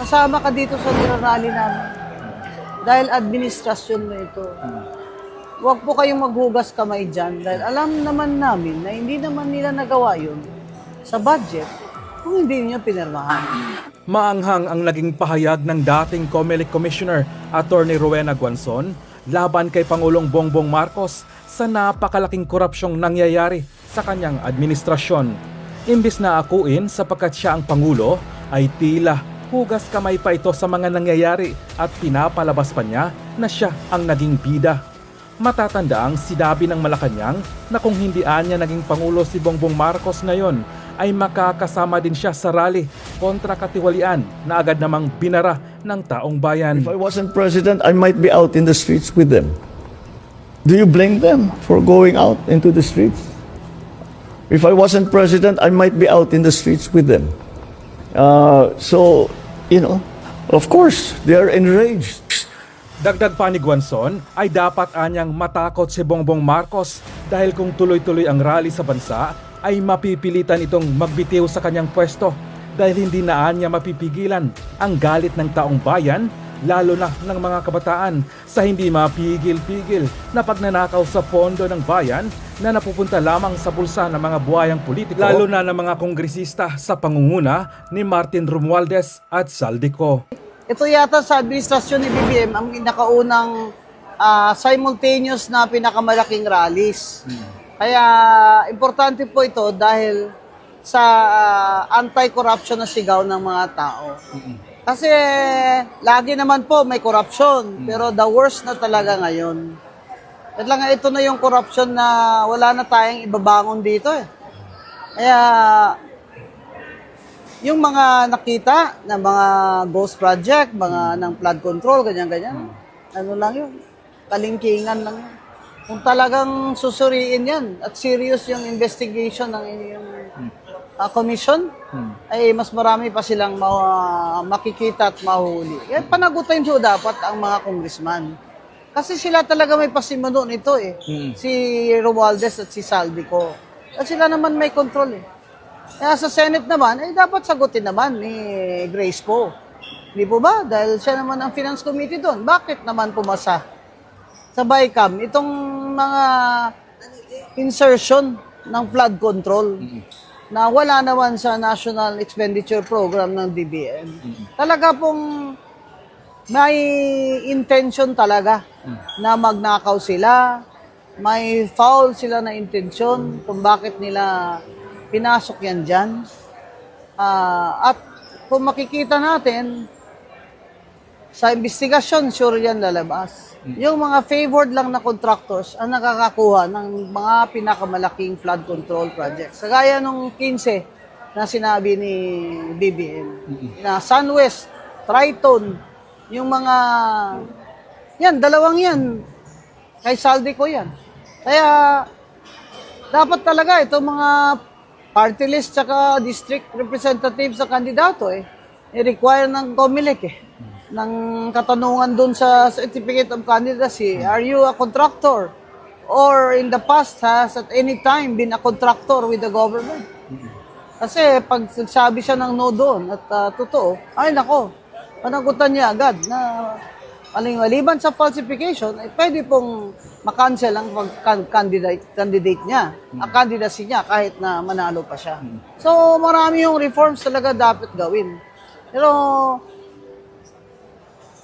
Kasama ka dito sa nirarally namin. Dahil administrasyon mo ito. Huwag po kayong maghugas kamay dyan dahil alam naman namin na hindi naman nila nagawa yun sa budget kung hindi niyo pinirmahan. Maanghang ang naging pahayag ng dating COMELEC Commissioner Attorney Rowena Guanzon laban kay Pangulong Bongbong Marcos sa napakalaking korupsyong nangyayari sa kanyang administrasyon. Imbis na akuin sapagkat siya ang Pangulo, ay tila hugas kamay pa ito sa mga nangyayari at pinapalabas pa niya na siya ang naging bida. Matatanda ang sinabi ng Malacanang na kung hindi anya naging Pangulo si Bongbong Marcos ngayon ay makakasama din siya sa rally kontra katiwalian na agad namang binara ng taong bayan. If I wasn't president, I might be out in the streets with them. Do you blame them for going out into the streets? If I wasn't president, I might be out in the streets with them. Uh, so, you know, of course, they are enraged. Dagdag pa ni Guanzon ay dapat anyang matakot si Bongbong Marcos dahil kung tuloy-tuloy ang rally sa bansa ay mapipilitan itong magbitiw sa kanyang pwesto dahil hindi na anya mapipigilan ang galit ng taong bayan lalo na ng mga kabataan sa hindi mapigil-pigil na pagnanakaw sa pondo ng bayan na napupunta lamang sa bulsa ng mga buhayang politiko lalo na ng mga kongresista sa pangunguna ni Martin Romualdez at Saldico. Ito yata sa administrasyon ni BBM ang pinakaunang ah, simultaneous na pinakamalaking rallies. Kaya importante po ito dahil sa ah, anti-corruption na sigaw ng mga tao. Kasi lagi naman po may corruption, pero the worst na talaga ngayon. At lang ito na yung corruption na wala na tayong ibabangon dito eh. Kaya yung mga nakita na mga ghost project, mga ng flood control, ganyan-ganyan, ano lang yun, kalingkingan lang yun. Kung talagang susuriin yan at serious yung investigation ng inyong ah, commission, ay mas marami pa silang ma- makikita at mahuli. Kaya panagutin po dapat ang mga congressman. Kasi sila talaga may pasimuno nito eh. Si Romualdez at si Saldico. At sila naman may control eh. Kaya sa Senate naman, eh dapat sagutin naman ni Grace po. Di po ba? Dahil siya naman ang Finance Committee doon. Bakit naman pumasa sa BICAM itong mga insertion ng flood control na wala naman sa National Expenditure Program ng DBM. Talaga pong may intention talaga na magnakaw sila, may foul sila na intention kung bakit nila pinasok yan dyan. Ah, at kung makikita natin, sa investigasyon, sure yan lalabas. Yung mga favored lang na contractors ang nakakakuha ng mga pinakamalaking flood control projects. Kagaya nung 15 na sinabi ni BBM, na SunWest, Triton, yung mga, yan, dalawang yan, kay Saldi ko yan. Kaya, dapat talaga itong mga party list tsaka district representative sa kandidato eh, i-require ng COMELEC eh, ng katanungan dun sa certificate of candidacy. Are you a contractor? Or in the past has at any time been a contractor with the government? Kasi pag nagsabi siya ng no doon at ah, totoo, ay nako, panagutan niya agad na aling maliban sa falsification, ay pwede pong makancel ang pag- candidate, niya, ang candidacy niya kahit na manalo pa siya. So marami yung reforms talaga dapat gawin. Pero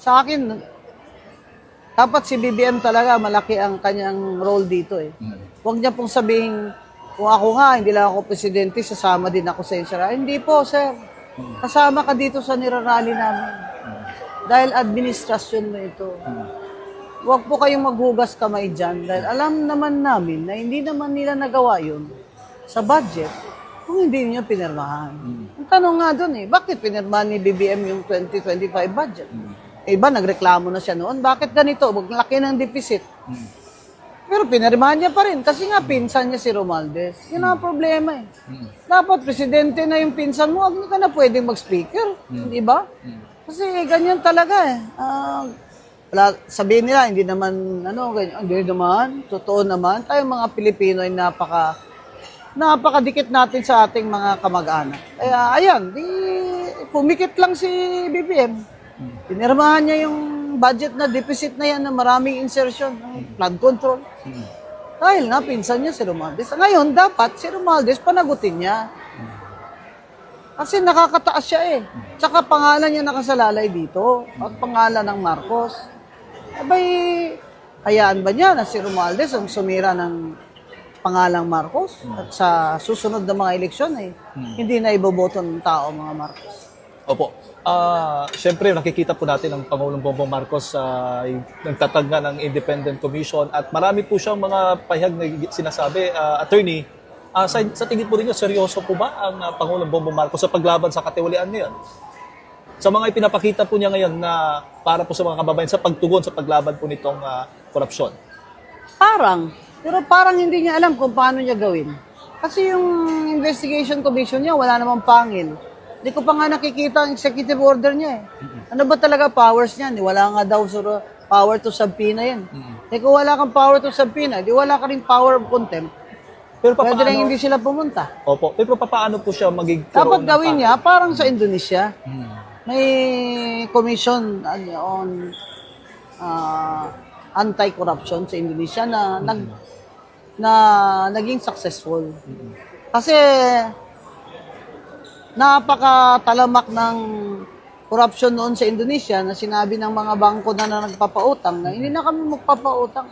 sa akin, dapat si BBM talaga malaki ang kanyang role dito eh. Huwag niya pong sabihin, kung ako nga, hindi lang ako presidente, sasama din ako sa insura. Hindi po, sir. Kasama ka dito sa nirarally namin. Dahil administrasyon mo ito. Huwag po kayong maghugas kamay dyan dahil alam naman namin na hindi naman nila nagawa yun sa budget kung hindi niyo pinirmahan. Ang tanong nga doon eh, bakit pinirmahan ni BBM yung 2025 budget? Iba, nagreklamo na siya noon. Bakit ganito? Maglaki ng deficit. Pero pinirmahan niya pa rin kasi nga pinsan niya si Romualdez. Yun ang problema eh. Dapat presidente na yung pinsan mo, huwag ka na pwedeng mag-speaker. Di ba? Kasi ganyan talaga eh. Ah, wala, sabihin nila, hindi naman, ano, ganyan. Hindi naman, totoo naman. Tayo mga Pilipino ay napaka, napakadikit natin sa ating mga kamag-anak. Kaya, ayan, di, pumikit lang si BBM. Pinirmahan niya yung budget na deficit na yan na maraming insertion, flood control. Dahil nga, pinsan niya si Romualdez. Ngayon, dapat si Romualdez panagutin niya. Kasi nakakataas siya eh. Tsaka pangalan niya nakasalalay dito. At pangalan ng Marcos. Abay, hayaan ba niya na si Romualdez ang sumira ng pangalang Marcos? At sa susunod na mga eleksyon eh, hindi na iboboto ng tao mga Marcos. Opo. Ah, Siyempre, nakikita po natin ang Pangulong Bongbong Marcos sa nagtatag nga ng Independent Commission at marami po siyang mga pahayag na sinasabi. Ah, attorney, ah, sa, sa tingin po ninyo, seryoso po ba ang ah, Pangulong Bongbong Marcos sa paglaban sa katiwalian ngayon? Sa mga ipinapakita po niya ngayon na para po sa mga kababayan sa pagtugon sa paglaban po nitong korupsyon. Parang, pero parang hindi niya alam kung paano niya gawin. Kasi yung investigation commission niya, wala namang pangil. Hindi ko pa nga nakikita ang executive order niya eh. Ano ba talaga powers niya? Wala nga daw suro power to subpoena yan. Eh kung wala kang power to subpoena, di wala ka rin power of contempt. Pero Pwede papaano, rin hindi sila pumunta. Opo, pero papaano po siya magiging Dapat gawin niya parang sa Indonesia. May commission ano, on ah, anti-corruption sa Indonesia na nag na naging successful. Kasi napakatalamak ng corruption noon sa Indonesia na sinabi ng mga bangko na, na nagpapautang na hindi na kami magpapautang.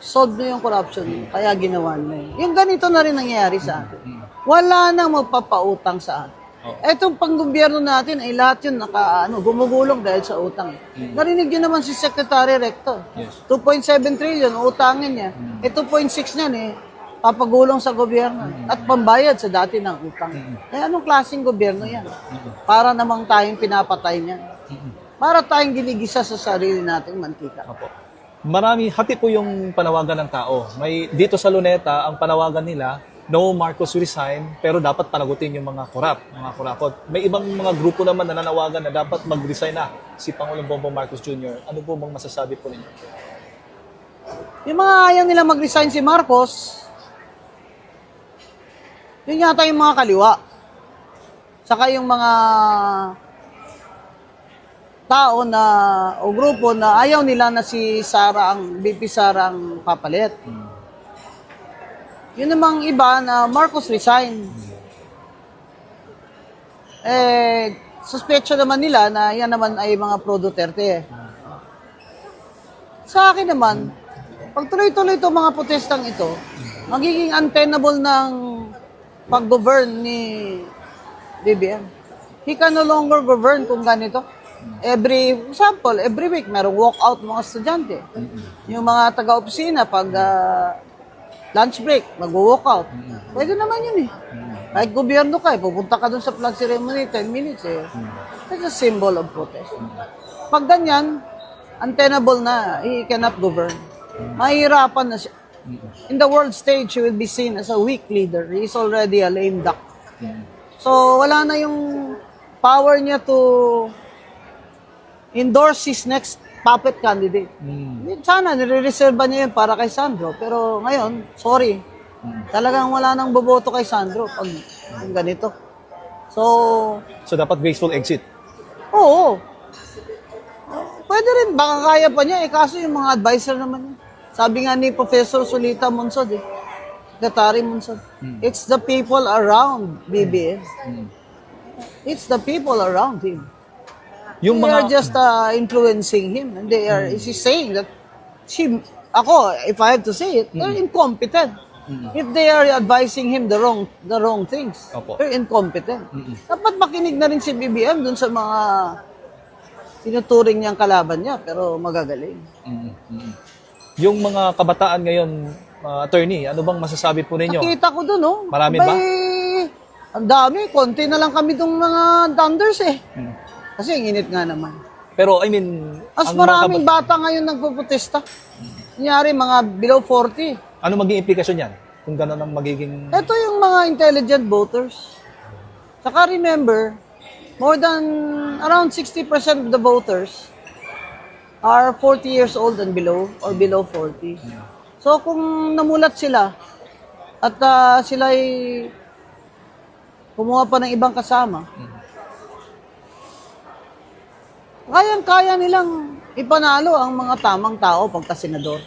Solve na yung corruption. Kaya ginawa nila. yun. Yung ganito na rin nangyayari sa atin. Wala nang magpapautang sa atin. Etong panggobyerno natin ay lahat yun naka, ano, gumugulong dahil sa utang. Narinig yun naman si Secretary Rector. 2.7 trillion, utangin niya. Eh, 2.6 niyan eh, papagulong sa gobyerno. At pambayad sa dati ng utang. Eh, anong klaseng gobyerno yan? Para namang tayong pinapatay niyan. Para tayong ginigisa sa sarili nating mantika. Opo. Marami, hati po yung panawagan ng tao. May dito sa Luneta, ang panawagan nila, no Marcos resign, pero dapat panagutin yung mga korap, mga kurakot. May ibang mga grupo naman na nanawagan na dapat mag-resign na si Pangulong Bongbong Marcos Jr. Ano po bang masasabi po ninyo? Yung mga ayaw nila mag-resign si Marcos, yun yata yung mga kaliwa. Saka yung mga tao na o grupo na ayaw nila na si Sara ang BP Sara ang papalit. Yun namang iba na Marcos resign. Eh, suspecho naman nila na yan naman ay mga pro Duterte. Sa akin naman, pag tuloy-tuloy itong mga protestang ito, magiging untenable ng pag-govern ni BBM. He can no longer govern kung ganito. Every, example, every week, merong walkout mga estudyante. Yung mga taga-opisina, pag ah, lunch break, mag-walkout. Pwede naman yun eh. Kahit gobyerno ka, eh, pupunta ka dun sa flag ceremony, 10 minutes eh. That's a symbol of protest. Pag ganyan, untenable na, he cannot govern. Mahirapan na siya. In the world stage, he will be seen as a weak leader. He is already a lame duck. So, wala na yung power niya to endorse his next puppet candidate. Sana, nire-reserve niya yun para kay Sandro. Pero ngayon, sorry. Talagang wala nang boboto kay Sandro pag, pag ganito. So, So dapat graceful exit. Oo. Pwede rin, baka kaya pa niya. Eh, kaso yung mga advisor naman niya. Sabi nga ni Professor Solita Monsod eh. Gatari Monsod. It's the people around BBM. It's the people around him. Yung they are mga just uh, influencing him. And they are, he's saying that she, ako, if I have to say it, they're incompetent. If they are advising him the wrong the wrong things, Opo. they're incompetent. Dapat makinig na rin si BBM dun sa mga tinuturing niyang kalaban niya, pero magagaling. Yung mga kabataan ngayon, uh, attorney, ano bang masasabi po ninyo? Nakita ko dun, oh. Marami ba? Ang dami, konti na lang kami dong mga thunders eh. Hmm. Kasi ang init nga naman. Pero I mean, As mga maraming kabat- bata ngayon nagpuprotesta. Kunyari, mga below 40. ano maging implikasyon yan? Kung gano'n ang magiging... Ito yung mga intelligent voters. Saka remember, more than around 60% of the voters are 40 years old and below or below 40. So kung namulat sila at ah, sila ay kumuha pa ng ibang kasama, kayang-kaya nilang ipanalo ang mga tamang tao pagka senador.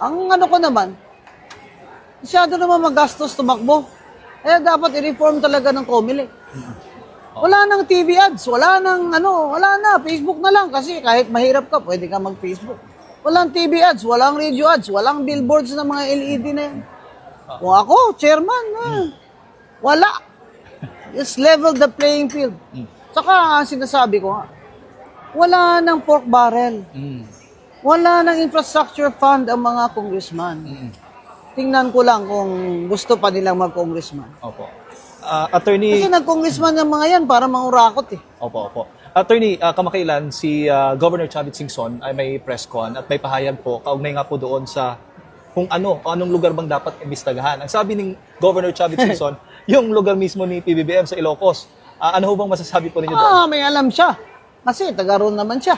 Ang ano ko naman, masyado naman magastos tumakbo. Eh, dapat i-reform talaga ng COMELEC. Wala nang TV ads, wala nang ano, wala na, Facebook na lang kasi kahit mahirap ka, pwede ka mag-Facebook. Walang TV ads, walang radio ads, walang billboards ng mga LED na yan. O ako, chairman, ah, wala. Just level the playing field. Saka sinasabi ko nga, wala nang pork barrel. Mm. Wala nang infrastructure fund ang mga congressman. Tingnan ko lang kung gusto pa nilang mag-congressman. Opo. Ah, attorney Kasi nag-congressman ng mga yan para mangurakot eh. Opo, opo. Attorney, ah, kamakailan si ah, Governor Chavit Singson ay may press con at may pahayag po, kaugnay nga po doon sa kung ano, anong lugar bang dapat imbistagahan. Ang sabi ni Governor Chavit Singson, yung lugar mismo ni PBBM sa Ilocos. Ah, ano ho bang masasabi po ninyo doon? Ah, may alam siya. Kasi taga roon naman siya.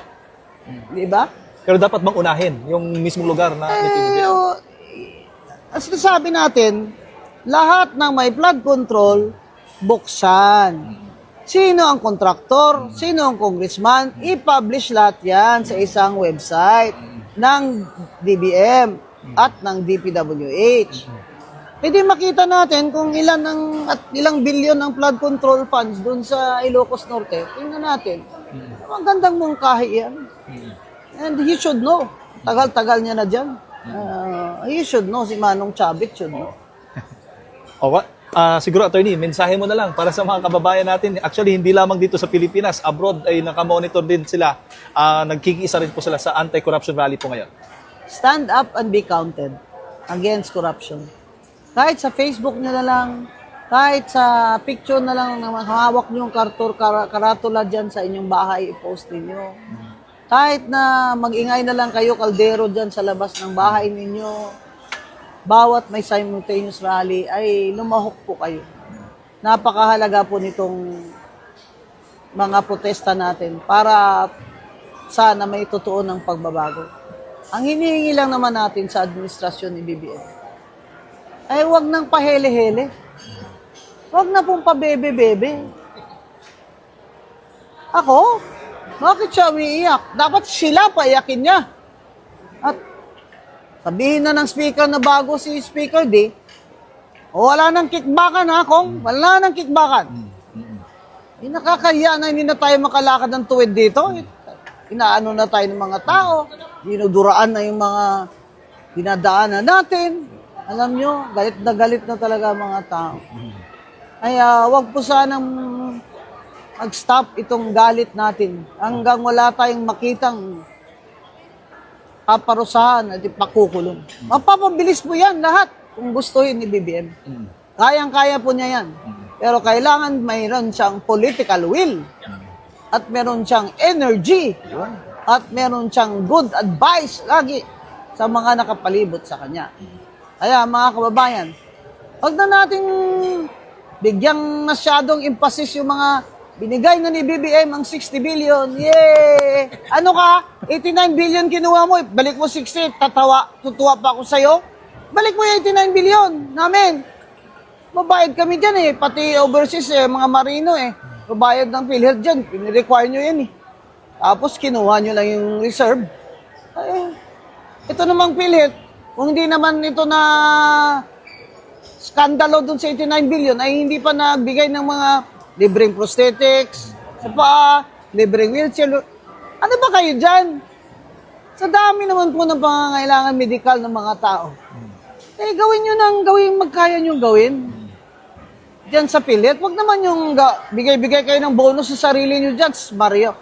Di ba? Pero dapat bang unahin yung mismong lugar na ni Eh, PBBM? ang sinasabi natin, lahat ng may flood control, buksan. Sino ang kontraktor? Sino ang congressman? I-publish lahat yan sa isang website ng DBM at ng DPWH. Pwede makita natin kung ilan ng at ilang bilyon ng flood control funds doon sa Ilocos Norte. Tingnan natin. Magandang mungkahi yan. And he should know. Tagal-tagal niya na dyan. Uh, he should know. Si Manong Chabit should know. O, wa- ah, siguro, attorney, mensahe mo na lang para sa mga kababayan natin. Actually, hindi lamang dito sa Pilipinas, abroad ay nakamonitor din sila. Ah, nagkikisa rin po sila sa Anti-Corruption Rally po ngayon. Stand up and be counted against corruption. Kahit sa Facebook nyo na lang, kahit sa picture na lang na hawak nyo yung kartur, kar- karatula dyan sa inyong bahay, i-post ninyo. Kahit na mag-ingay na lang kayo kaldero dyan sa labas ng bahay ninyo, bawat may simultaneous rally ay lumahok po kayo. Napakahalaga po nitong mga protesta natin para sana may totoo ng pagbabago. Ang hinihingi lang naman natin sa administrasyon ni BBM ay wag nang pahele-hele. Wag na pong pabebe-bebe. Ako? Bakit siya umiiyak? Dapat sila paiyakin niya. Sabihin na ng speaker na bago si Speaker D, o wala nang kickbackan ha, Kong? Wala nang kickbackan. Eh, nakakahiya na hindi na tayo makalakad ng tuwid dito. Inaano na tayo ng mga tao. Dinuduraan na yung mga dinadaanan natin. Alam nyo, galit na galit na talaga mga tao. Kaya wag po sanang mag-stop itong galit natin hanggang wala tayong makitang paparusahan at ipakukulong. Mapapabilis po yan lahat kung gustuhin ni BBM. Kayang-kaya po niya yan. Pero kailangan mayroon siyang political will. At meron siyang energy. At meron siyang good advice lagi sa mga nakapalibot sa kanya. Kaya mga kababayan, wag na nating bigyang masyadong emphasis yung mga binigay na ni BBM ang 60 billion. Yay! Ano ka? 89 billion kinuha mo. Balik mo 60. Tatawa. Tutuwa pa ako sa'yo. Balik mo yung 89 billion namin. Mabayad kami dyan eh. Pati overseas eh, mga marino eh. Mabayad ng PhilHealth dyan. Pinirequire nyo yan eh. Tapos kinuha nyo lang yung reserve. Ay, ito namang PhilHealth. Kung hindi naman ito na skandalo dun sa 89 billion ay hindi pa nagbigay ng mga libreng prosthetics, sa paa, libreng wheelchair. Ano ba kayo dyan? Sa dami naman po ng pangangailangan medikal ng mga tao. Eh, gawin nyo nang gawin, magkaya nyo gawin. Diyan sa pilit, wag naman yung ga- bigay-bigay kayo ng bonus sa sarili nyo dyan, Mario.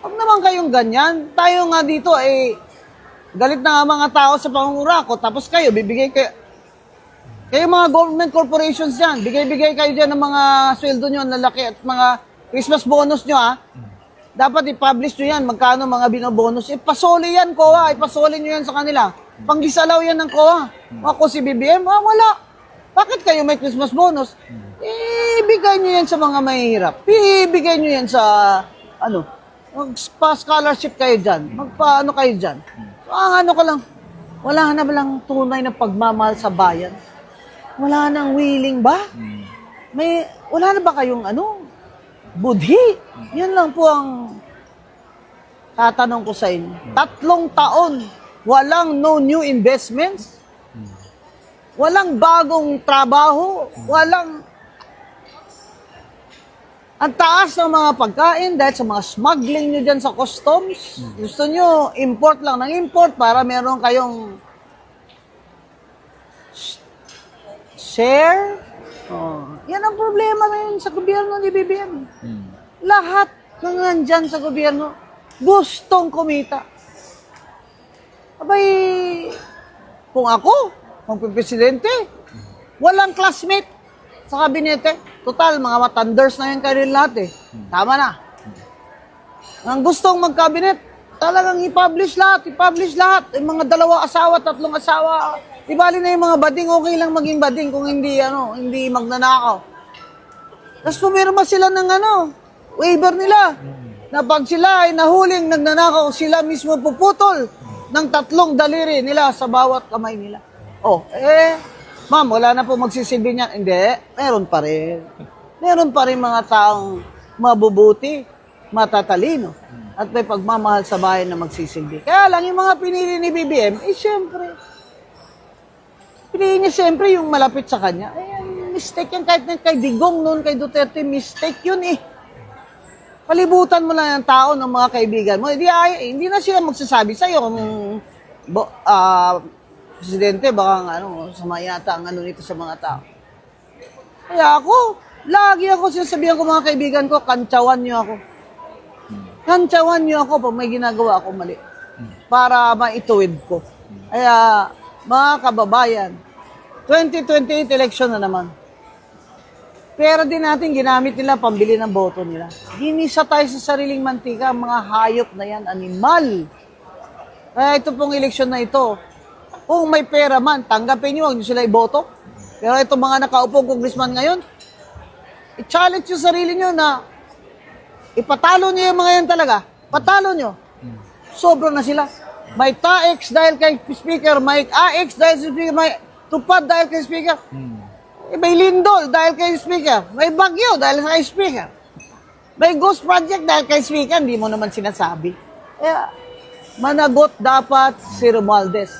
Wag naman kayong ganyan. Tayo nga dito, eh, galit na mga tao sa pangungurako, tapos kayo, bibigay kayo, kayo mga government corporations dyan, bigay-bigay kayo dyan ng mga sweldo nyo, na laki at mga Christmas bonus nyo, ha? Dapat i-publish nyo yan, magkano mga binobonus. Ipasoli yan, COA, ipasoli nyo yan sa kanila. Panggisalaw yan ng COA. Ako si BBM, ah, wala. Bakit kayo may Christmas bonus? Ibigay nyo yan sa mga mahihirap. Ibigay nyo yan sa, ano, magpa-scholarship kayo dyan. Magpa-ano kayo dyan. So, ang ano ko lang, wala na lang tunay na pagmamahal sa bayan? Wala nang willing ba? May, wala na ba kayong ano? budhi. Yan lang po ang tatanong ko sa inyo. Tatlong taon, walang no new investments, walang bagong trabaho, walang ang taas ng mga pagkain dahil sa mga smuggling nyo dyan sa customs. Gusto nyo import lang ng import para meron kayong share. Oh. Yan ang problema ngayon sa gobyerno ni BBM. Lahat ng nandyan sa gobyerno gustong kumita. Abay, kung ako, kung presidente, walang classmate sa kabinete. Total, mga matanders na yan kayo lahat eh. Tama na. Ang gustong magkabinet, talagang i-publish lahat, i-publish lahat. Yung mga dalawa asawa, tatlong asawa. Di bali na yung mga bading, okay lang maging bading kung hindi, ano, hindi magnanakaw. Tapos pumirma sila ng ano, waiver nila. Na pag sila ay nahuling nagnanakaw, sila mismo puputol ng tatlong daliri nila sa bawat kamay nila. Oh, eh, ma'am, wala na po magsisilbi niyan. Hindi, meron pa rin. Meron pa rin mga taong mabubuti, matatalino, at may pagmamahal sa bayan na magsisilbi. Kaya lang, yung mga pinili ni BBM, eh, siyempre, Piliin niya siyempre yung malapit sa kanya. Eh, mistake yan kahit na kay Digong noon, kay Duterte, mistake yun eh. Palibutan mo lang ang tao ng mga kaibigan mo. Hindi, ay, hindi na sila magsasabi sa'yo kung bo, ah, presidente, baka ano, sama yata ang ano nito sa mga tao. Kaya ako, lagi ako sinasabihan ko mga kaibigan ko, kantsawan niyo ako. Kantsawan niyo ako pag may ginagawa ako mali. Para maituwid ko. Kaya, mga kababayan, 2028 election na naman. Pera din natin ginamit nila pambili ng boto nila. Ginisa tayo sa sariling mantika, mga hayop na yan, animal. Kaya ito pong eleksyon na ito, kung may pera man, tanggapin nyo, huwag nyo sila iboto. Pero itong mga nakaupong congressman ngayon, i-challenge yung sarili nyo na ipatalo nyo yung mga yan talaga. Patalo nyo. Sobra na sila. May TAX dahil kay speaker, may AX dahil kay speaker, may tupad dahil kay speaker. Eh, may lindol dahil kay speaker. May bagyo dahil kay speaker. May ghost project dahil kay speaker, hindi mo naman sinasabi. Kaya, managot dapat si Romualdez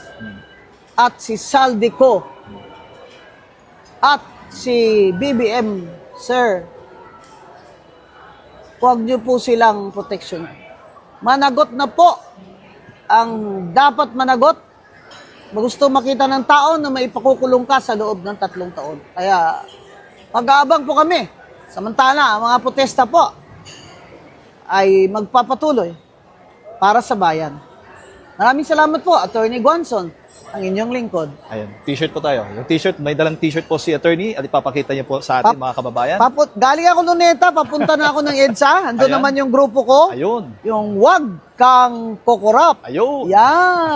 at si Saldico at si BBM, sir. Huwag niyo po silang proteksyon. Managot na po ang dapat managot. Gusto makita ng tao na may pakukulong ka sa loob ng tatlong taon. Kaya, pag-aabang po kami. Samantala, ang mga protesta po ay magpapatuloy para sa bayan. Maraming salamat po, Attorney Guanson, ang inyong lingkod. Ayun, t-shirt po tayo. Yung t-shirt, may dalang t-shirt po si attorney at ipapakita niya po sa atin Pap- mga kababayan. Paput, galing ako Luneta, papunta na ako ng EDSA. Ando Ayan. naman yung grupo ko. Ayun. Yung wag kang kukurap. Ayun. Yan.